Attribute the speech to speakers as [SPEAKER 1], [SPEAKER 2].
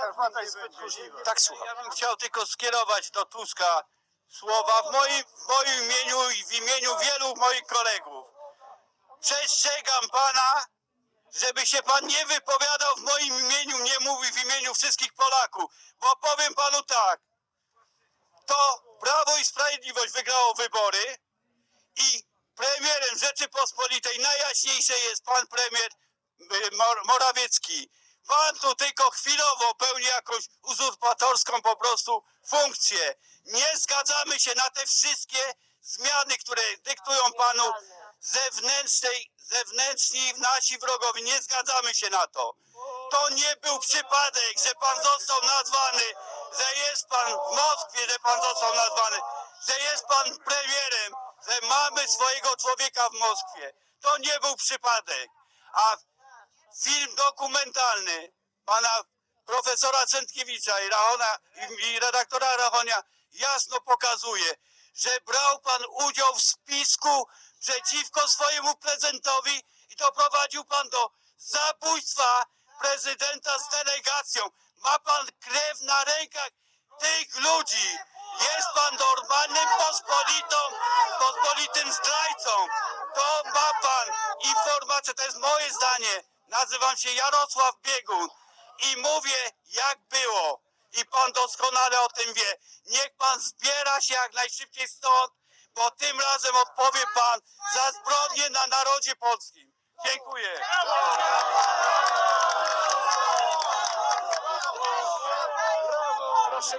[SPEAKER 1] Herfata jest zbyt tchórzliwa.
[SPEAKER 2] Tak, słucham.
[SPEAKER 3] Ja bym chciał tylko skierować do Tuska słowa w moim, w moim imieniu i w imieniu wielu moich kolegów. Przestrzegam pana, żeby się pan nie wypowiadał w moim imieniu, nie mówił w imieniu wszystkich Polaków, bo powiem panu tak, to Prawo i Sprawiedliwość wygrało wybory i premierem Rzeczypospolitej najjaśniejszy jest pan premier y, Mor- Morawiecki. Pan tu tylko chwilowo pełni jakąś uzurpatorską po prostu funkcję. Nie zgadzamy się na te wszystkie zmiany, które dyktują panu zewnętrznej, zewnętrzni nasi wrogowie. Nie zgadzamy się na to. To nie był przypadek, że pan został nazwany, że jest pan w Moskwie, że pan został nazwany, że jest pan premierem, że mamy swojego człowieka w Moskwie. To nie był przypadek. A film dokumentalny pana profesora Centkiewicza i, Rachona, i, i redaktora Rachonia jasno pokazuje, że brał pan udział w spisku przeciwko swojemu prezydentowi i doprowadził pan do zabójstwa prezydenta z delegacją. Ma pan krew na rękach tych ludzi. Jest pan normalnym pospolitą, pospolitym zdrajcą. To ma pan informację, to jest moje zdanie. Nazywam się Jarosław Biegun i mówię jak było. I pan doskonale o tym wie. Niech pan zbiera się jak najszybciej stąd, bo tym razem odpowie pan za zbrodnię na narodzie polskim. Dziękuję.
[SPEAKER 1] Proszę,